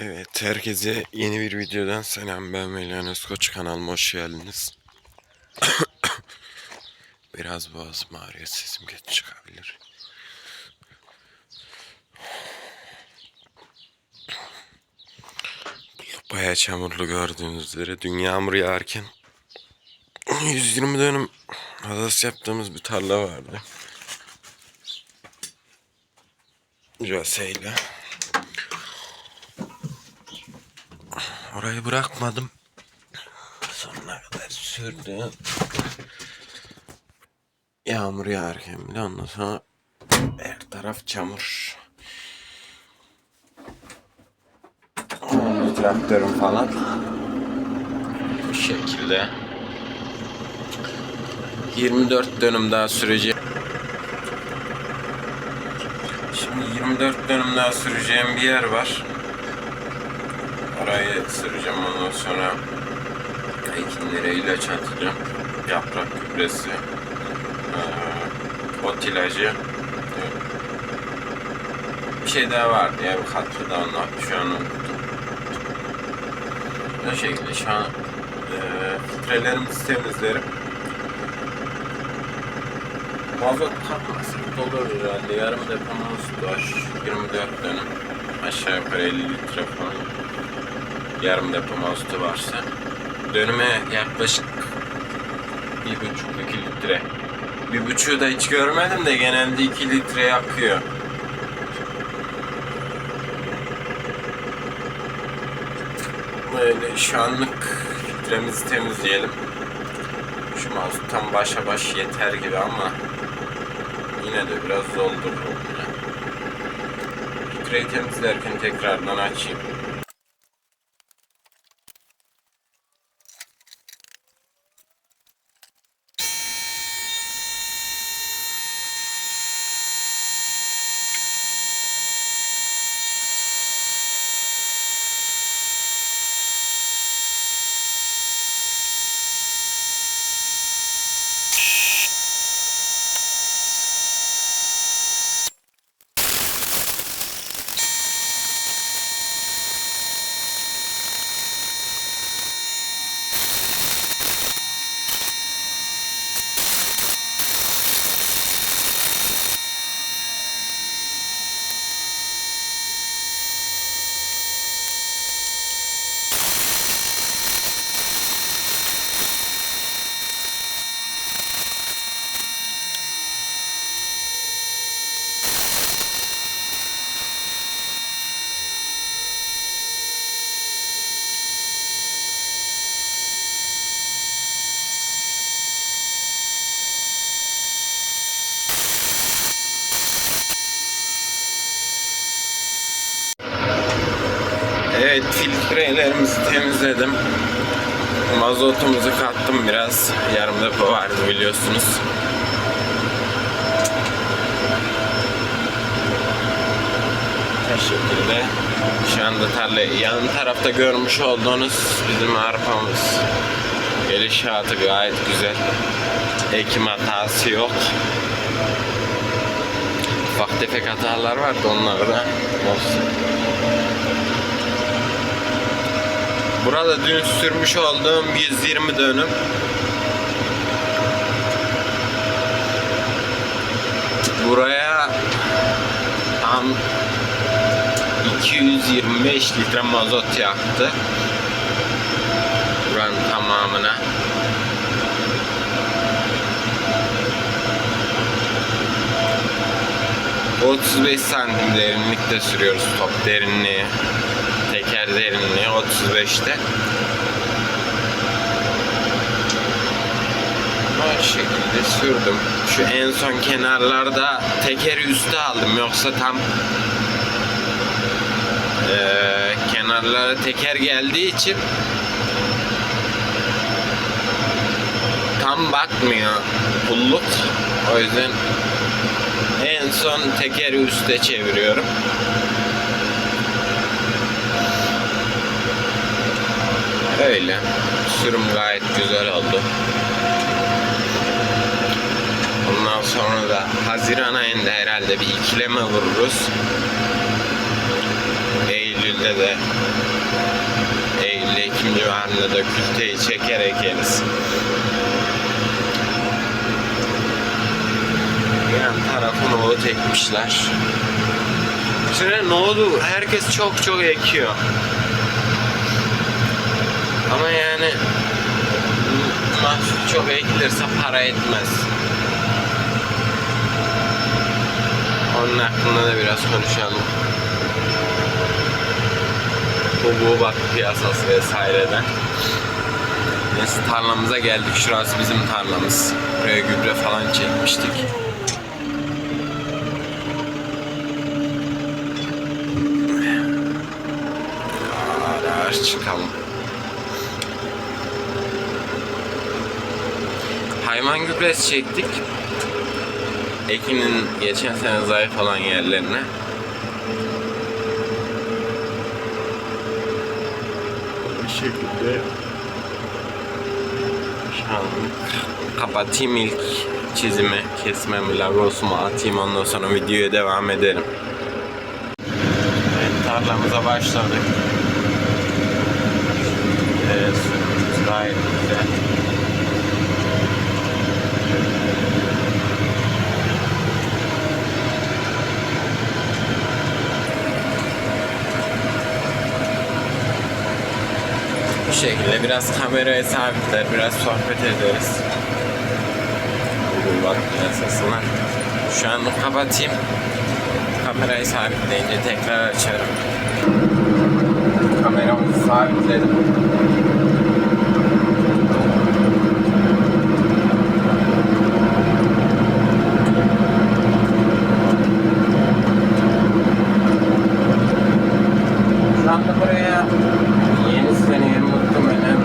Evet, herkese yeni bir videodan selam. Ben Melihan Özkoç kanalıma hoş geldiniz. Biraz boğazım ağrıyor, sesim geç çıkabilir. Baya çamurlu gördüğünüz üzere. Dün yağmur yağarken 120 dönüm hadas yaptığımız bir tarla vardı. Caseyle. Orayı bırakmadım. Sonuna kadar sürdü. Yağmur yağarken bile ondan sonra her taraf çamur. Traktörüm falan. Bu şekilde. 24 dönüm daha sürecek. Şimdi 24 dönüm daha süreceğim bir yer var. Orayı süreceğim ondan sonra ekinlere ilaç atacağım. Yaprak gübresi, eee, ot ilacı. Bir şey daha vardı ya bir katkı da onlar. Şu an unuttum. Bu şekilde şu an filtrelerimizi temizlerim. Mazot katmasın dolu herhalde. Yarım depomuz var. 24 dönüm. Aşağı yukarı 50 litre falan yarım depo mazotu varsa dönüme yaklaşık bir buçuk iki litre. Bir buçuğu da hiç görmedim de genelde iki litre yakıyor. Böyle şu anlık filtremizi temizleyelim. Şu mazottan başa baş yeter gibi ama yine de biraz doldururum filtreyi temizlerken tekrardan açayım Evet filtrelerimizi temizledim. Mazotumuzu kattım biraz. Yarım depo vardı biliyorsunuz. Bu şekilde şu anda tarla yan tarafta görmüş olduğunuz bizim arpamız. Gelişatı gayet güzel. Ekim hatası yok. Ufak tefek hatalar vardı onları da olsun. Burada dün sürmüş olduğum 120 dönüm. Buraya tam 225 litre mazot yaktı. Buranın tamamına. Bu 35 santim derinlikte sürüyoruz top derinliği derinliği 35'te. Bu şekilde sürdüm. Şu en son kenarlarda tekeri üste aldım yoksa tam eee kenarlara teker geldiği için tam bakmıyor pulluk. O yüzden en son tekeri üste çeviriyorum. Öyle. Sürüm gayet güzel oldu. Ondan sonra da Haziran ayında herhalde bir ikileme vururuz. Eylül Eylül'de de Eylül Ekim civarında da külteyi çekerek yeriz. Yan tarafı nohut ekmişler. Şimdi nohudu herkes çok çok ekiyor. Ama yani mahsul çok ekilirse para etmez. Onun hakkında da biraz konuşalım. Bu bu bak piyasası vesaireden. Neyse tarlamıza geldik. Şurası bizim tarlamız. Buraya gübre falan çekmiştik. Ağır çıkalım. Hayvan gübresi çektik. Ekin'in geçen sene zayıf olan yerlerine. Bu şekilde şu an kapatayım ilk çizimi, kesmemi, logosumu atayım ondan sonra videoya devam ederim. Evet, tarlamıza başladık. Evet, gayet güzel. Şekilde biraz kameraya sabitler, biraz sohbet ederiz. Google bak piyasasına. Şu an kapatayım. Kamerayı sabitleyince tekrar açarım. Kameramızı sabitledim. Şu anda buraya yeni seneye muhtemelen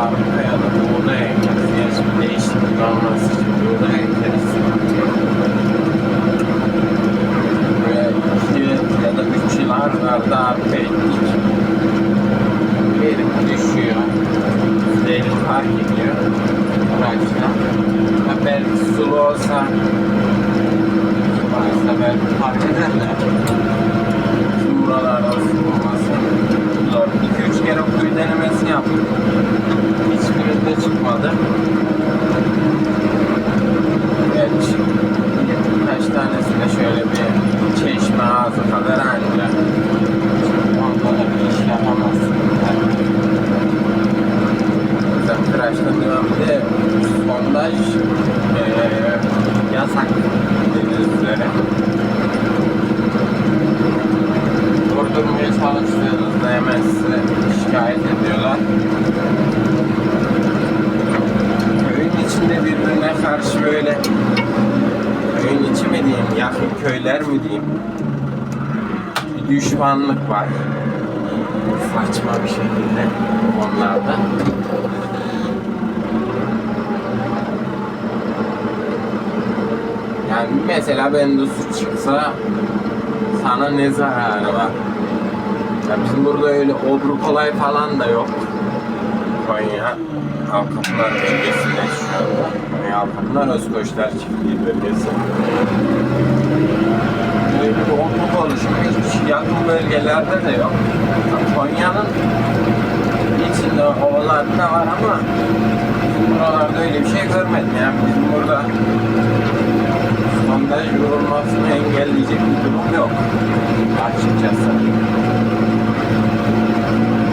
arpa ya da buğday ekeriz. Gerçi bir değişiklik olması için buğday ekeriz. Buraya iki ya da üç yıl ard arda arpa ektik. Verim düşüyor. Verim fark ediyor. Uğraşta. Ha belki sulu olsa varsa belki fark ederler. Bizim buralarda su olması zor. 2-3 kere kuyu denemesi yaptım. Hiçbirinde çıkmadı. Evet. Birkaç tanesinde şöyle bir çeşme ağzı kadar anca. Onda da bir iş yapamazsın. Güzel tıraşla devam bir de sondaj eee yasak bildiğiniz üzere. Durdurmaya çalıştığınızda hemen size şikayet ediyorlar. Köyün içinde birbirine karşı böyle köyün içi mi diyeyim, yakın köyler mi diyeyim bir düşmanlık var. Saçma bir şekilde onlarda. Yani mesela bende su çıksa sana ne zararı var? Ya bizim burada öyle obru kolay falan da yok. Konya Alkapınar bölgesinde şu anda. Konya Alkapınar Özkoçlar Çiftliği bölgesi. Bir obluk oluşmuş. Hiç yakın bölgelerde de yok. Ya Konya'nın içinde ovalarda var ama buralarda öyle bir şey görmedim. Yani bizim burada sondaj vurulmasını engelleyecek bir durum yok açıkçası.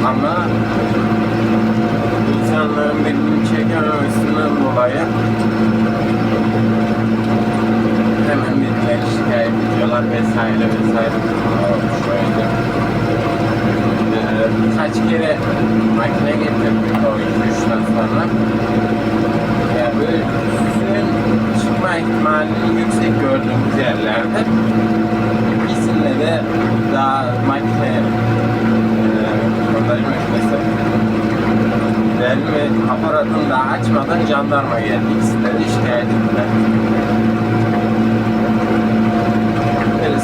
Ama insanların birbirini çekememesinden dolayı hemen birileri şikayet ediyorlar vesaire vesaire. Şöyle kaç kere makine getirdik o 2-3'ten sonra. Ya böyle suyun çıkma ihtimalini yüksek gördüğümüz yerlerde ikisinde de daha makine e, sondaj makinesi delme aparatını daha açmadan jandarma geldi. İkisinde de şikayet ettiler.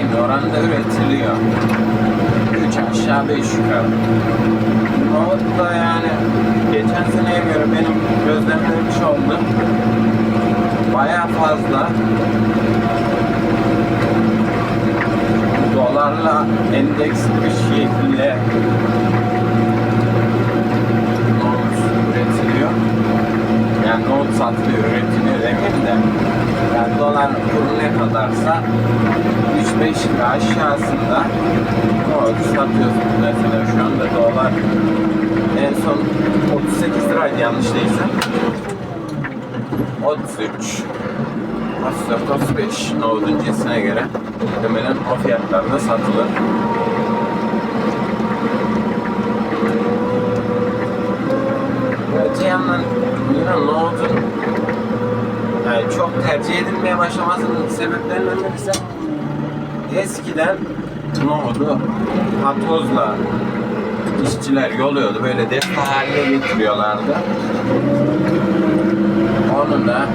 aynı oranda üretiliyor. 3 aşağı 5 yukarı. Nohut da yani geçen seneye göre benim gözlemlemiş oldu. Baya fazla dolarla endeks bir şekilde nohut üretiliyor. Yani nohut satılıyor, üretiliyor demeyeyim de yani dolar kuru ne kadarsa 3-5 lira aşağısında nohut satıyorsunuz mesela şu anda dolar en son 38 liraydı yanlış değilsem 33 34 35 nohutun cinsine göre muhtemelen o fiyatlarda satılır. Öte yandan yine nohutun yani çok tercih edilmeye başlamasının sebeplerinden birisi eskiden nohudu patozla işçiler yoluyordu. Böyle defne haline getiriyorlardı. Onu da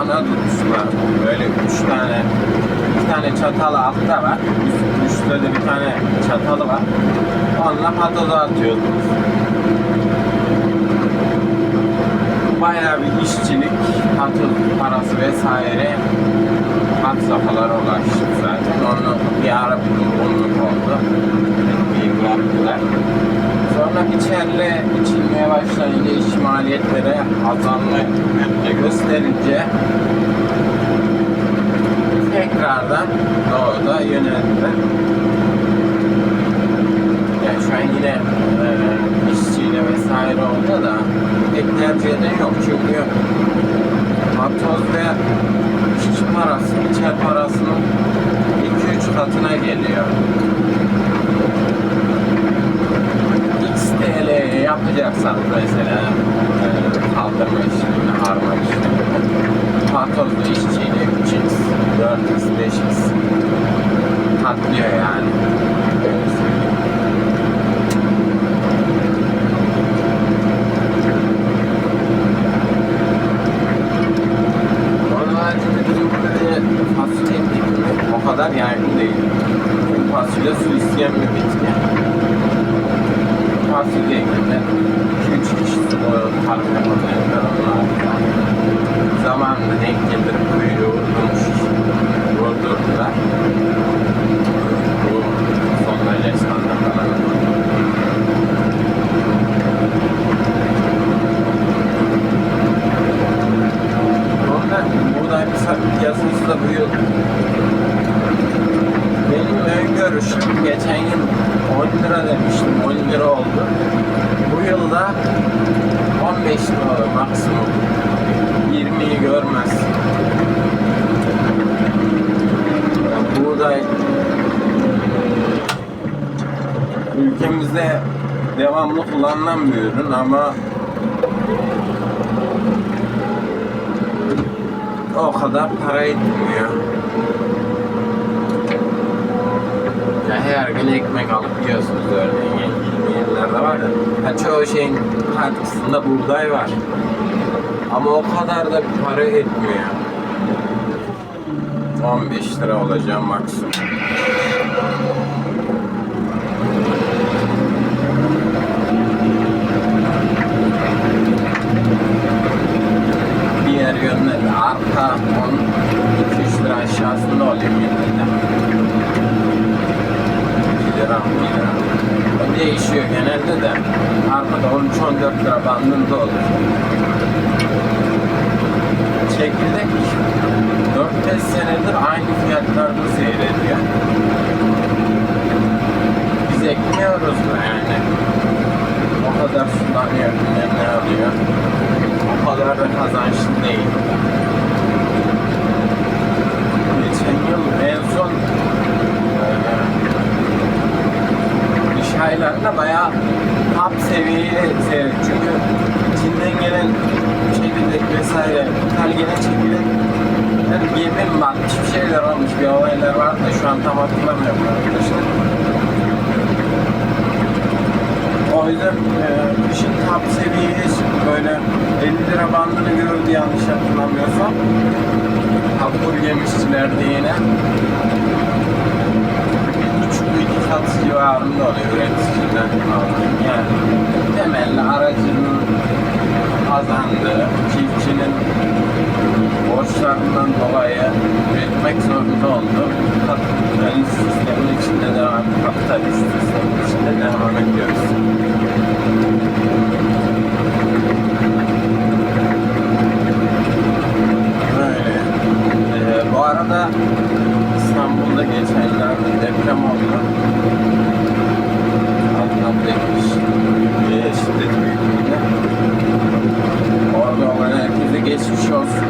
ana tutuşlar böyle üç tane bir tane çatalı altta var. Üst, üstte de bir tane çatalı var. Onunla patoza atıyordunuz. Bayağı bir işçilik, patoz parası vesaire had safhalara ulaştı zaten. Onu bir ara bulunmuş oldu. Bir bıraktılar. Sonra içeride içilmeye başlayınca iş maliyetleri azalma gösterince tekrardan doğuda yöneldiler. Yani şu an yine e, işçiyle vesaire oldu da pek tercih eden yok çünkü patoz ve işçi parası, içer parasının 2-3 katına geliyor. X TL yapacaksan mesela e, kaldırma işlemini, harma işlemini patozlu işçiyle 3x, 4x, 5x katlıyor yani. Öyle söyleyeyim. Onun haricinde bizim burada bir fasulye o kadar yaygın değil. Çünkü fasulye su isteyen bir bitki. Fasulye ekimde 2-3 kişi tarım yapabilenler onlar. Zamanında denk getirip kuyruğu vurmuş. Vurdurdular. Bu son Macaristan'da falan. Ondan buğday bir piyasası da bu yıl benim öngörüşüm geçen yıl 10 lira demiştim 10 lira oldu. Bu yılda 15 lira olur maksimum. 20'yi görmez. Yani buğday ülkemizde devamlı kullanılan ama o kadar para etmiyor. Ya her gün ekmek alıp yiyorsunuz örneğin yerlerde var ya. Ha, çoğu şeyin katkısında buğday var. Ama o kadar da para etmiyor. 15 lira olacak maksimum. De arka 10 2-3 lira aşağısında oluyor genelde. 2 lira 1 lira. O değişiyor genelde de. Arkada 13-14 lira bandında olur. Çekirdek 4-5 senedir aynı fiyatlarda seyrediyor. Biz ekmiyoruz da yani. O kadar sulanıyor, ne alıyor. O kadar da kazançlı değil. Geçen yıl en son eee, kış aylarında bayağı top seviyeye seyret. Çünkü Çin'den gelen çekirdek vesaire, ithal gelen çekirdek yani gemi mi batmış bir şeyler olmuş, bir olaylar vardı da şu an tam hatırlamıyorum arkadaşlar. O yüzden e, kışın top seviyeye böyle 50 lira bandını gördü yanlış hatırlamıyorsam. Hapur yemişçiler diyene bir buçuk iki kat civarında oluyor üreticiden aldığım. Yani temelli aracının kazandığı, çiftçinin borçlarından dolayı üretmek zorunda olduğu kapitalist sistemin içinde devam, kapitalist sistemin içinde devam ediyoruz. Böyle. Ee, bu arada İstanbul'da geçenlerde deprem oldu. Adnan demiş. Ee, şiddet büyüklüğünde. Orada olan herkese geçmiş olsun.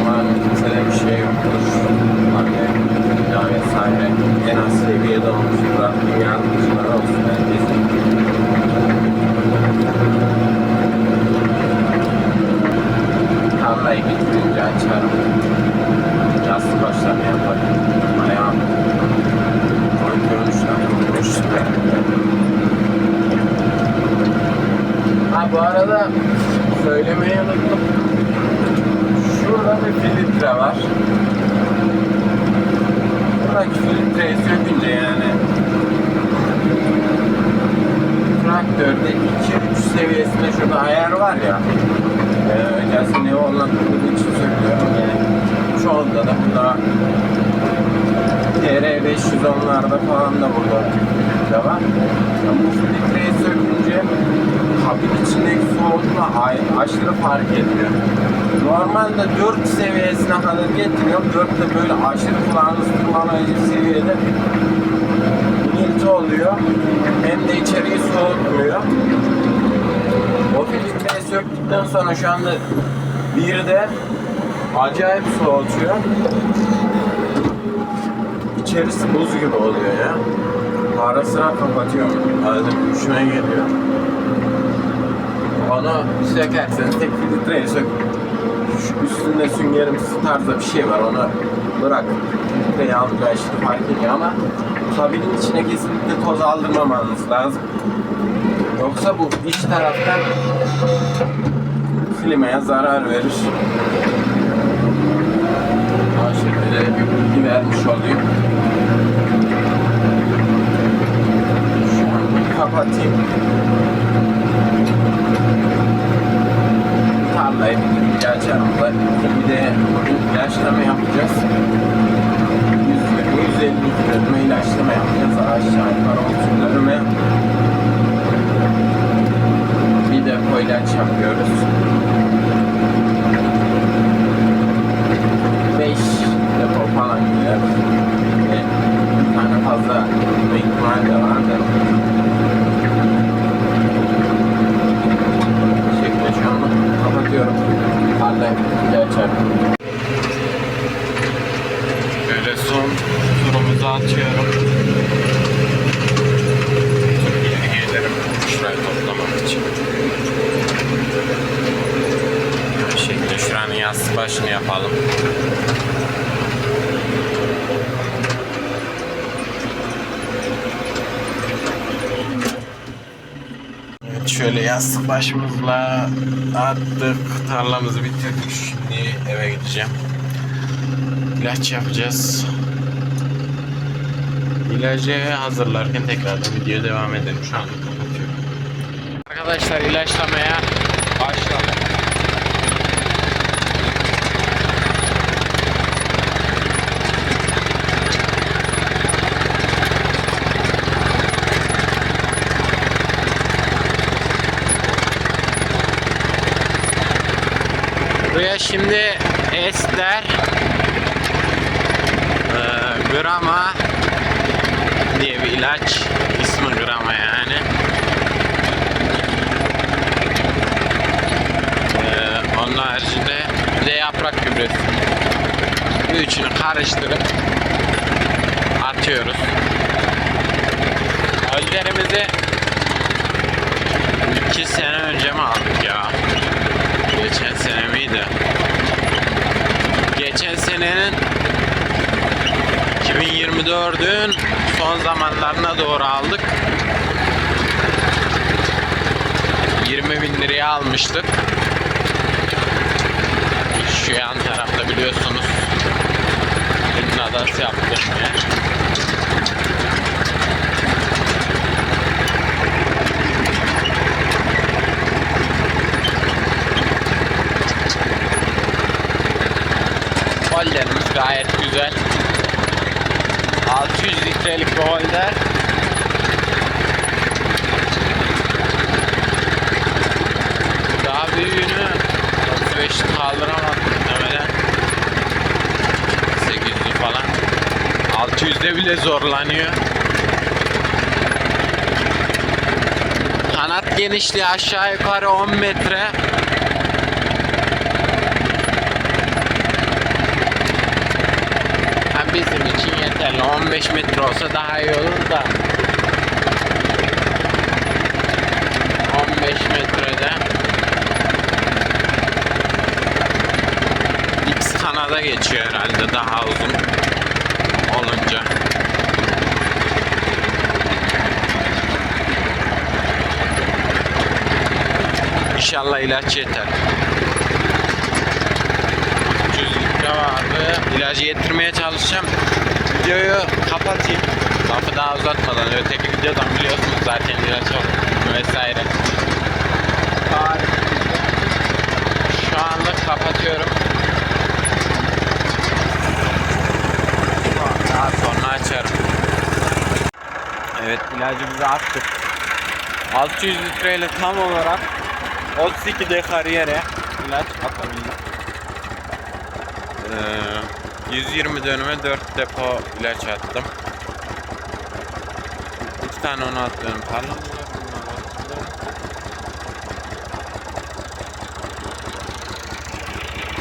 Umarım kimsede bir şey yoktur. Hani ya vesaire en az seviyede olmuştur. Rabbim yardımcıları olsun herkesin. Tarlayı bitirince açarım. Yastık başlarını yaparım. Ayağım. Koyun görmüşler. Hoş süper. Ha bu arada söylemeyi unuttum. Şurada bir filtre var. Buradaki filtreyi sökünce yani traktörde 2-3 seviyesinde şurada ayar var ya e, Gelsin evi olan kurduğu için söylüyorum yani çoğunda da burada TR 510'larda falan da burada filtre var. Yani bu filtreyi sökünce kabin içindeki soğutma aşırı fark ediyor. Normalde 4 seviyesine kadar getiriyor. 4'te böyle aşırı kulağınız tırmalayıcı seviyede inilti oluyor. Hem de içeriği soğutmuyor. O filtreyi söktükten sonra şu anda bir de acayip soğutuyor. İçerisi buz gibi oluyor ya. Ara sıra kapatıyorum. Arada üşüme geliyor. Onu sökerseniz tek filtreyi sök. Şu üstünde süngerimsi tarzda bir şey var onu bırak. Filtreyi alınca aşırı fark ediyor ama kabinin içine kesinlikle toz aldırmamanız lazım. Yoksa bu iç taraftan klimaya zarar verir. Şöyle bir bilgi vermiş olayım. Şu an bir kapatayım. Tarlayı bir bir açarım da bir de bugün ilaçlama yapacağız. 120 150 dönüme ilaçlama yapacağız. Aşağı yukarı 30 dönüme bir depo ilaç yapıyoruz. 5 depo falan gider. Ve bir tane fazla gitme ihtimali de vardı. Bu şekilde şu an kapatıyorum. Tarlayı bir açarım. Böyle son turumuzu atıyorum. Geri gelirim şurayı toplamak için. Bu şekilde şuranın yastık başını yapalım. Evet şöyle yastık başımızla attık. Tarlamızı bitirdik. Şimdi eve gideceğim. İlaç yapacağız. İlacı hazırlarken tekrardan videoya devam edelim. Şu kapatıyorum. Arkadaşlar ilaçlamaya başladık. Buraya şimdi Ester eee, Grama diye bir ilaç. İsmi Grama yani. Eee, onun haricinde bir de yaprak gübresi. Bu üçünü karıştırıp atıyoruz. Öllerimizi 2 sene önce mi aldık ya? Miydi? Geçen senenin 2024'ün son zamanlarına doğru aldık. 20 bin liraya almıştık. Şu yan tarafta biliyorsunuz. Ünlü adası yaptım yer. Holderimiz gayet güzel. 600 litrelik bir holder. Daha büyüğünü 35 kaldıramadım muhtemelen. 800 falan. 600'de bile zorlanıyor. Kanat genişliği aşağı yukarı 10 metre. Bizim için yeterli. 15 metre olsa daha iyi olur da. 15 metrede X kanada geçiyor herhalde daha uzun olunca. İnşallah ilaç yeter. 300 litre vardı. İlacı getirmeye çalışacağım. Videoyu kapatayım. Lafı daha uzatmadan öteki videodan biliyorsunuz zaten ilaç olur vesaire. Şu anlık kapatıyorum. Daha sonra açarım. Evet ilacımızı attık. 600 litreyle tam olarak 32 dekar ilaç atabildik. Ee, 120 dönüme 4 depo ilaç attım. 2 tane onu atıyorum. Pardon.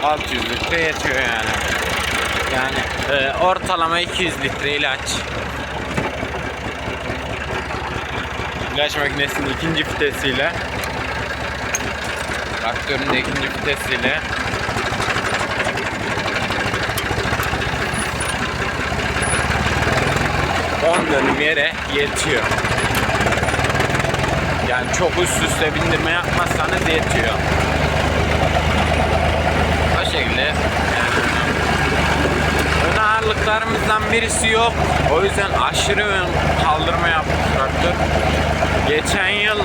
600 litre yetiyor yani. Yani e, ortalama 200 litre ilaç. İlaç makinesinin ikinci vitesiyle traktörün de ikinci vitesiyle dönüm yere yetiyor. Yani çok üst üste bindirme yapmazsanız yetiyor. O şekilde yani ön ağırlıklarımızdan birisi yok. O yüzden aşırı ön kaldırma yaptı traktör. Geçen yıl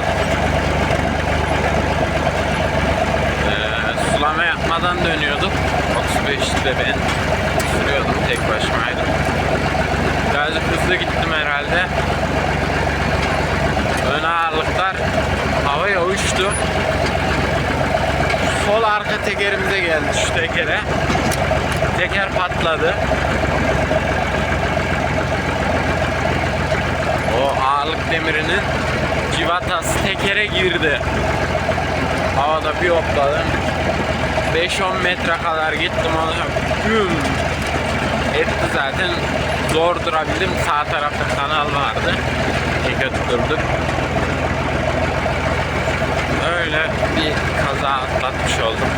eee, sulama yapmadan dönüyorduk. 35'te ben sürüyordum tek başımaydım. Birazcık hızlı gittim herhalde. Ön ağırlıklar havaya uçtu. Sol arka tekerimize geldi şu tekere. Teker patladı. O ağırlık demirinin civatası tekere girdi. Havada bir hopladım. 5-10 metre kadar gittim sonra güm etti zaten zor durabildim. Sağ tarafta kanal vardı. Tek durduk. Öyle bir kaza atlatmış oldum.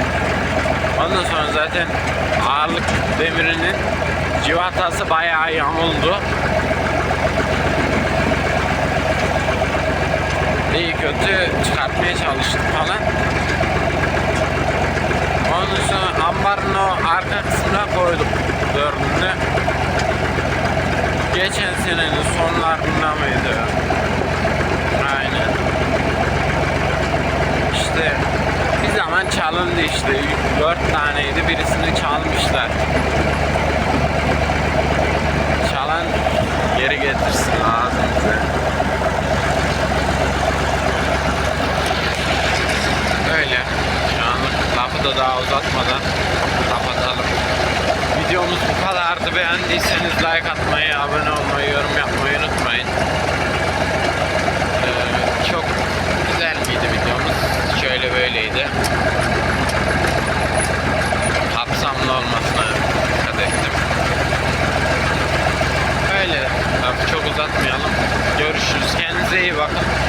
Ondan sonra zaten ağırlık demirinin civatası bayağı yamuldu. İyi kötü çıkartmaya çalıştık falan. Ondan sonra ambarın o arka kısmına koyduk dördünü. Geçen senenin sonlarında mıydı? Aynen. İşte bir zaman çalındı işte. Dört taneydi birisini çalmışlar. Çalan geri getirsin bize. Öyle. Şu anlık lafı da daha uzatmadan videomuz bu kadardı. Beğendiyseniz like atmayı, abone olmayı, yorum yapmayı unutmayın. Ee, çok güzel miydi videomuz? Şöyle böyleydi. Kapsamlı olmasına dikkat ettim. Öyle. Çok uzatmayalım. Görüşürüz. Kendinize iyi bakın.